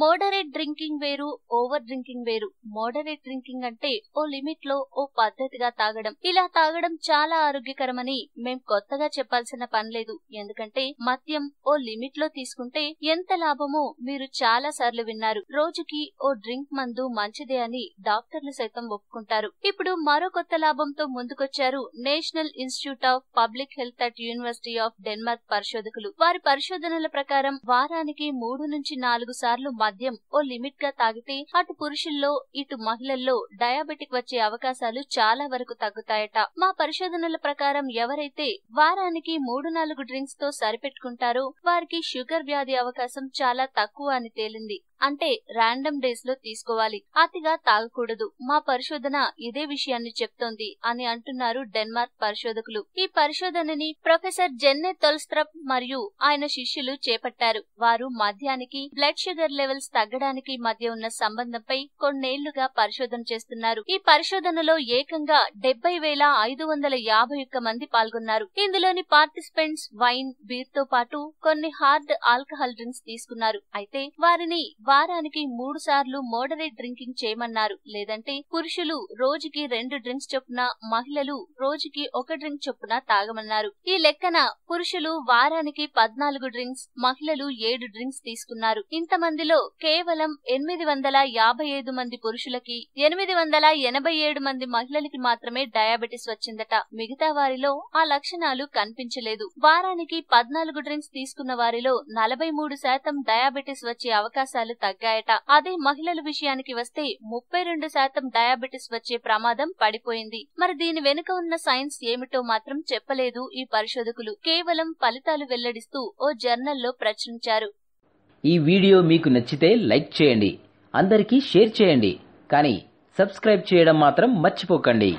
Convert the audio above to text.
Moderate drinking వేరు over drinking వేరు. Moderate drinking అంటే ఓ లిమిట్లో ఓ పద్ధతిగా తాగడం. ఇలా తాగడం చాలా ఆరోగ్యకరమని మేం కొత్తగా చెప్పాల్సిన పనిలేదు ఎందుకంటే మద్యం ఓ లిమిట్లో తీసుకుంటే ఎంత లాభమో మీరు చాలా సార్లు విన్నారు. రోజుకి ఓ డ్రింక్ మందు మంచిదే అని డాక్టర్లు సైతం ఒప్పుకుంటారు. ఇప్పుడు మరో కొత్త లాభంతో ముందుకొచ్చారు national institute of public health at university of Denmark పరిశోధకులు. వారి పరిశోధనల ప్రకారం వారానికి మూడు నుంచి నాలుగు సార్లు మద్యం ఓ లిమిట్గా తాగితే అటు పురుషుల్లో ఇటు మహిళల్లో డయాబెటిక్ వచ్చే అవకాశాలు చాలా వరకు తగ్గుతాయట. మా పరిశోధనల ప్రకారం ఎవరైతే వారానికి మూడు నాలుగు డ్రింక్స్తో సరిపెట్టుకుంటారో వారికి షుగర్ వ్యాధి అవకాశం చాలా తక్కువ అని తేలింది. అంటే ర్యాండమ్ డేస్లో తీసుకోవాలి. అతిగా తాగకూడదు. మా పరిశోధన ఇదే విషయాన్ని చెప్తోంది అని అంటున్నారు డెన్మార్క్ పరిశోధకులు. ఈ పరిశోధనని ప్రొఫెసర్ జెన్నె తొల్స్త్రప్ మరియు ఆయన శిష్యులు చేపట్టారు. వారు మద్యానికి బ్లడ్ షుగర్ లెవెల్స్ తగ్గడానికి మధ్య ఉన్న సంబంధంపై కొన్నేళ్ళుగా పరిశోధన చేస్తున్నారు. ఈ పరిశోధనలో ఏకంగా డెబ్బై వేల ఐదు వందల యాభై ఒక్క మంది పాల్గొన్నారు. ఇందులోని పార్టిసిపెంట్స్ వైన్ బీర్తో పాటు కొన్ని హార్డ్ ఆల్కహాల్ డ్రింక్స్ తీసుకున్నారు. అయితే వారిని వారానికి మూడు సార్లు మోడరేట్ డ్రింకింగ్ చేయమన్నారు. లేదంటే పురుషులు రోజుకి రెండు డ్రింక్స్ చొప్పున మహిళలు రోజుకి ఒక డ్రింక్ చొప్పున తాగమన్నారు. ఈ లెక్కన పురుషులు వారానికి పద్నాలుగు డ్రింక్స్ మహిళలు ఏడు డ్రింక్స్ తీసుకున్నారు. ఇంతమందిలో కేవలం ఎనిమిది వందల యాభై ఐదు మంది పురుషులకి ఎనిమిది వందల ఎనభై ఏడు మంది మహిళలకి మాత్రమే డయాబెటిస్ వచ్చిందట. మిగతా వారిలో ఆ లక్షణాలు కనిపించలేదు. వారానికి పద్నాలుగు డ్రింక్స్ తీసుకున్న వారిలో నలభై మూడు శాతం డయాబెటిస్ వచ్చే అవకాశాలు తగ్గాయట. అదే మహిళల విషయానికి వస్తే ముప్పై రెండు శాతం డయాబెటిస్ వచ్చే ప్రమాదం పడిపోయింది. మరి దీని వెనుక ఉన్న సైన్స్ ఏమిటో మాత్రం చెప్పలేదు ఈ పరిశోధకులు. కేవలం ఫలితాలు వెల్లడిస్తూ ఓ జర్నల్లో ప్రచురించారు. ఈ వీడియో మీకు నచ్చితే లైక్ చేయండి. అందరికీ షేర్ చేయండి. కానీ సబ్స్క్రైబ్ చేయడం మాత్రం మర్చిపోకండి.